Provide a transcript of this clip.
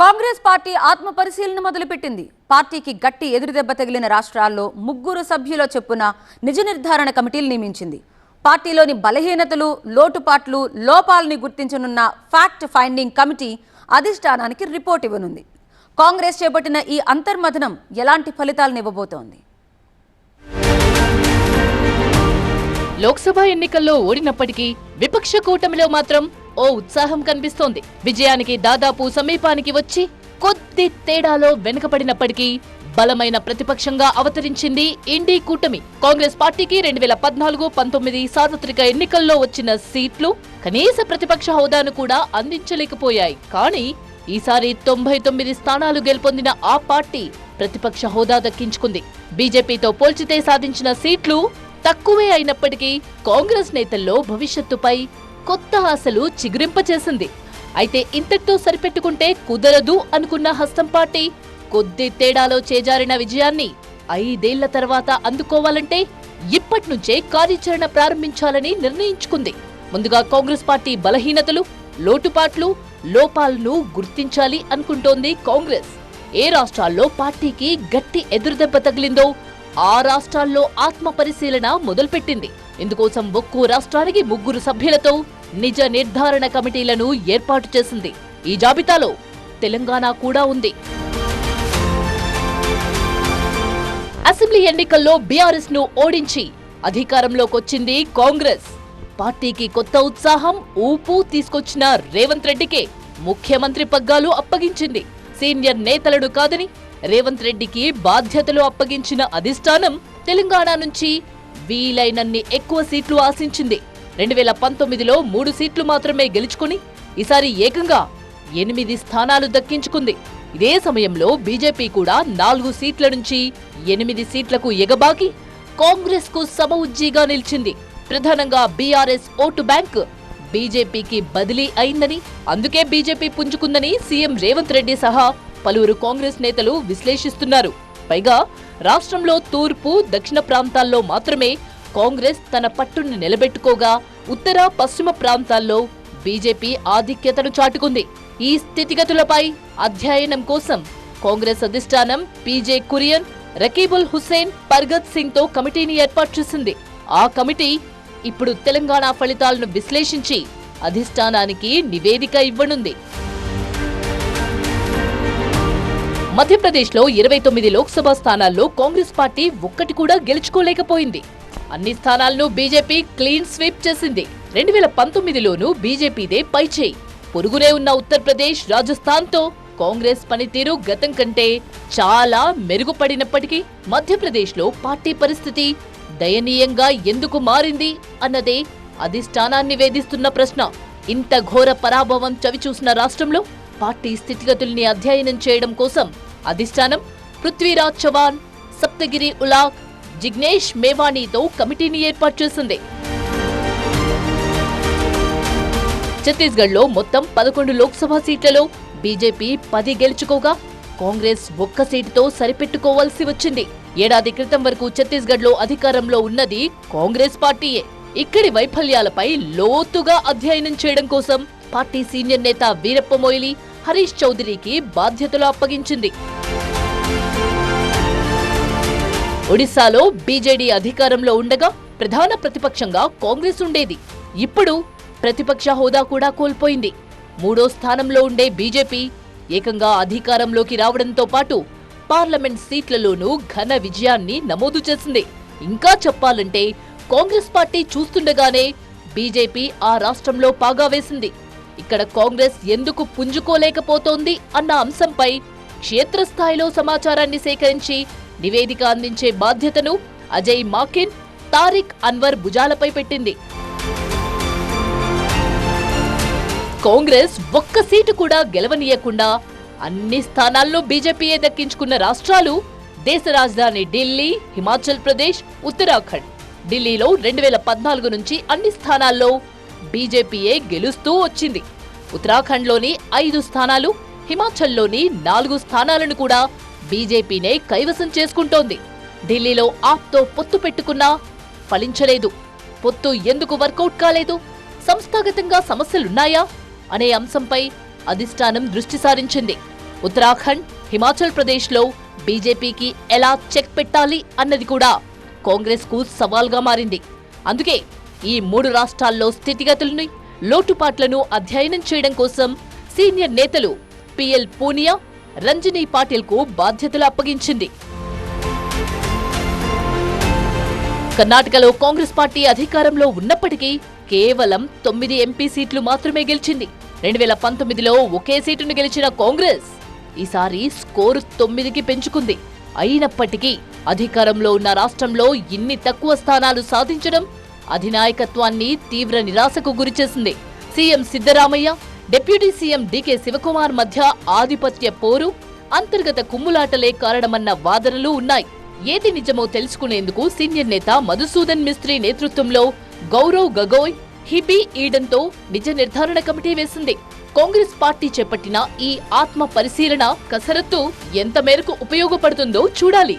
Congress party ఆత్మ పరిశీలన మొదలుపెట్టింది. పార్టీకి గట్టి ఎదురుదెబ్బ తగిలిన రాష్ట్రాల్లో ముగ్గురు సభ్యుల చెప్పున నిజ నిర్ధారణ కమిటీలు నియమించింది. పార్టీలోని బలహీనతలు లోటుపాట్లు లోపాలని గుర్తించనున్న ఫ్యాక్ట్ ఫైండింగ్ కమిటీ అధిష్టానానికి రిపోర్ట్ ఇవ్వనుంది. కాంగ్రెస్ చేపట్టిన ఈ అంతర్మథనం ఎలాంటి ఫలితాలను ఇవ్వబోతోంది? లోక్సభ ఎన్నికల్లో ఓడినప్పటికీ విపక్ష కూటమిలో మాత్రం ఓ ఉత్సాహం కనిపిస్తోంది. విజయానికి దాదాపు సమీపానికి వచ్చి కొద్ది తేడాలో వెనుకపడినప్పటికీ బలమైన ప్రతిపక్షంగా అవతరించింది ఇండీ కూటమి. కాంగ్రెస్ పార్టీకి రెండు వేల పద్నాలుగు పంతొమ్మిది సార్వత్రిక ఎన్నికల్లో వచ్చిన సీట్లు కనీస ప్రతిపక్ష హోదాను కూడా అందించలేకపోయాయి. కానీ ఈసారి తొంభై తొమ్మిది స్థానాలు గెలుపొందిన ఆ పార్టీ ప్రతిపక్ష హోదా దక్కించుకుంది. బీజేపీతో పోల్చితే సాధించిన సీట్లు తక్కువే అయినప్పటికీ కాంగ్రెస్ నేతల్లో భవిష్యత్తుపై కొత్త ఆశలు చిగురింపచేసింది. అయితే ఇంతటితో సరిపెట్టుకుంటే కుదరదు అనుకున్న హస్తం పార్టీ కొద్ది తేడాలో చేజారిన విజయాన్ని ఐదేళ్ళ తర్వాత అందుకోవాలంటే ఇప్పట్నుంచే కార్యాచరణ ప్రారంభించాలని నిర్ణయించుకుంది. ముందుగా కాంగ్రెస్ పార్టీ బలహీనతలు లోటుపాట్లు లోపాలను గుర్తించాలి అనుకుంటోంది కాంగ్రెస్. ఏ రాష్ట్రాల్లో పార్టీకి గట్టి ఎదురుదెబ్బ తగిలిందో ఆ రాష్ట్రాల్లో ఆత్మ పరిశీలన మొదలుపెట్టింది. ఇందుకోసం ఒక్కో రాష్ట్రానికి ముగ్గురు సభ్యులతో నిజ నిర్ధారణ కమిటీలను ఏర్పాటు చేసింది. ఈ జాబితాలో తెలంగాణ కూడా ఉంది. అసెంబ్లీ ఎన్నికల్లో బీఆర్ఎస్ను ఓడించి అధికారంలోకొచ్చింది కాంగ్రెస్. పార్టీకి కొత్త ఉత్సాహం ఊపు తీసుకొచ్చిన రేవంత్ రెడ్డికే ముఖ్యమంత్రి పగ్గాలు అప్పగించింది. సీనియర్ నేతలను కాదని రేవంత్ రెడ్డికి బాధ్యతలు అప్పగించిన అధిష్టానం తెలంగాణ నుంచి వీలైనన్ని ఎక్కువ సీట్లు ఆశించింది. రెండు వేల పంతొమ్మిదిలో మూడు సీట్లు మాత్రమే గెలుచుకుని ఈసారి ఏకంగా ఎనిమిది స్థానాలు దక్కించుకుంది. ఇదే సమయంలో బీజేపీ కూడా నాలుగు సీట్ల నుంచి ఎనిమిది సీట్లకు ఎగబాకి కాంగ్రెస్కు సమ ఉజ్జీగా నిలిచింది. ప్రధానంగా బీఆర్ఎస్ ఓటు బ్యాంక్ బీజేపీకి బదిలీ అయిందని అందుకే బీజేపీ పుంజుకుందని సీఎం రేవంత్ రెడ్డి సహా పలువురు కాంగ్రెస్ నేతలు విశ్లేషిస్తున్నారు. పైగా రాష్ట్రంలో తూర్పు దక్షిణ ప్రాంతాల్లో మాత్రమే కాంగ్రెస్ తన పట్టును నిలబెట్టుకోగా ఉత్తర పశ్చిమ ప్రాంతాల్లో బీజేపీ ఆధిక్యతను చాటుకుంది. ఈ స్థితిగతులపై అధ్యయనం కోసం కాంగ్రెస్ అధిష్టానం పీజే కురియన్ రకీబుల్ హుస్సేన్ పర్గత్ సింగ్తో కమిటీని ఏర్పాటు చేసింది. ఆ కమిటీ ఇప్పుడు తెలంగాణ ఫలితాలను విశ్లేషించి అధిష్టానానికి నివేదిక ఇవ్వనుంది. మధ్యప్రదేశ్లో ఇరవై తొమ్మిది లోక్సభ స్థానాల్లో కాంగ్రెస్ పార్టీ ఒక్కటి కూడా గెలుచుకోలేకపోయింది. అన్ని స్థానాలను బీజేపీ క్లీన్ స్వీప్ చేసింది. రెండు వేల పంతొమ్మిదిలోనూ బీజేపీదే పైచేయి. పొరుగునే ఉన్న ఉత్తరప్రదేశ్ రాజస్థాన్తో కాంగ్రెస్ పనితీరు గతం కంటే చాలా మెరుగుపడినప్పటికీ మధ్యప్రదేశ్లో పార్టీ పరిస్థితి దయనీయంగా ఎందుకు మారింది అన్నదే అధిష్టానాన్ని వేధిస్తున్న ప్రశ్న. ఇంత ఘోర పరాభవం చవిచూసిన రాష్ట్రంలో పార్టీ స్థితిగతుల్ని అధ్యయనం చేయడం కోసం అధిష్టానం పృథ్వీరాజ్ చవాన్ సప్తగిరి ఉలాక్ జిగ్నేష్ మేవానీతో కమిటీని ఏర్పాటు చేసింది. ఛత్తీస్గఢ్లో మొత్తం పదకొండు లోక్సభ సీట్లలో బీజేపీ పది గెలుచుకోగా కాంగ్రెస్ ఒక్క సీటుతో సరిపెట్టుకోవాల్సి వచ్చింది. ఏడాది క్రితం వరకు ఛత్తీస్గఢ్లో అధికారంలో ఉన్నది కాంగ్రెస్ పార్టీయే. ఇక్కడి వైఫల్యాలపై లోతుగా అధ్యయనం చేయడం కోసం పార్టీ సీనియర్ నేత వీరప్ప మొయిలీ హరీష్ చౌదరికి బాధ్యతలు అప్పగించింది. ఒడిశాలో బీజేడీ అధికారంలో ఉండగా ప్రధాన ప్రతిపక్షంగా కాంగ్రెస్ ఉండేది. ఇప్పుడు ప్రతిపక్ష హోదా కూడా కోల్పోయింది. మూడో స్థానంలో ఉండే బీజేపీ ఏకంగా అధికారంలోకి రావడంతో పాటు పార్లమెంట్ సీట్లలోనూ ఘన విజయాన్ని నమోదు చేసింది. ఇంకా చెప్పాలంటే కాంగ్రెస్ పార్టీ చూస్తుండగానే బీజేపీ ఆ రాష్ట్రంలో పాగా వేసింది. ఇక్కడ కాంగ్రెస్ ఎందుకు పుంజుకోలేకపోతోంది అన్న అంశంపై క్షేత్రస్థాయిలో సమాచారాన్ని సేకరించి నివేదిక అందించే బాధ్యతను అజయ్ మాకిన్ తారిక్ అన్వర్ భుజాలపై పెట్టింది. కాంగ్రెస్ ఒక్క సీటు కూడా గెలవనీయకుండా అన్ని స్థానాల్లో బీజేపీయే దక్కించుకున్న రాష్ట్రాలు దేశ రాజధాని ఢిల్లీ హిమాచల్ ప్రదేశ్ ఉత్తరాఖండ్. ఢిల్లీలో రెండు వేల పద్నాలుగు నుంచి అన్ని స్థానాల్లో బీజేపీయే గెలుస్తూ వచ్చింది. ఉత్తరాఖండ్లోని ఐదు స్థానాలు హిమాచల్లోని నాలుగు స్థానాలను కూడా బీజేపీనే కైవసం చేసుకుంటోంది. ఢిల్లీలో ఆప్తో పొత్తు పెట్టుకున్నా ఫలించలేదు. పొత్తు ఎందుకు వర్కౌట్ కాలేదు? సంస్థాగతంగా సమస్యలున్నాయా? అనే అంశంపై అధిష్టానం దృష్టి సారించింది. ఉత్తరాఖండ్ హిమాచల్ ప్రదేశ్లో బీజేపీకి ఎలా చెక్ పెట్టాలి అన్నది కూడా కాంగ్రెస్కు సవాల్గా మారింది. అందుకే ఈ మూడు రాష్ట్రాల్లో స్థితిగతులను లోటుపాట్లను అధ్యయనం చేయడం కోసం సీనియర్ నేతలు పిఎల్ పూనియా రంజనీ పాటిల్కు బాధ్యతలు అప్పగించింది. కర్ణాటకలో కాంగ్రెస్ పార్టీ అధికారంలో ఉన్నప్పటికీ కేవలం తొమ్మిది ఎంపీ సీట్లు మాత్రమే గెలిచింది. రెండు వేల పంతొమ్మిదిలో ఒకే సీటును గెలిచిన కాంగ్రెస్ ఈసారి స్కోరు తొమ్మిదికి పెంచుకుంది. అయినప్పటికీ అధికారంలో ఉన్న రాష్ట్రంలో ఇన్ని తక్కువ స్థానాలు సాధించడం అధినాయకత్వాన్ని తీవ్ర నిరాశకు గురిచేసింది CM Siddaramaiah deputy CM DK Shivakumar మధ్య ఆధిపత్య పోరు అంతర్గత కుమ్ములాటలే కారణమన్న వాదనలు ఉన్నాయి. ఏది నిజమో తెలుసుకునేందుకు సీనియర్ నేత మధుసూదన్ మిస్త్రీ నేతృత్వంలో గౌరవ్ గగోయ్ హిబీ ఈడన్తో నిజ నిర్ధారణ కమిటీ వేసింది. కాంగ్రెస్ పార్టీ చేపట్టిన ఈ ఆత్మ పరిశీలన కసరత్తు ఎంత మేరకు ఉపయోగపడుతుందో చూడాలి.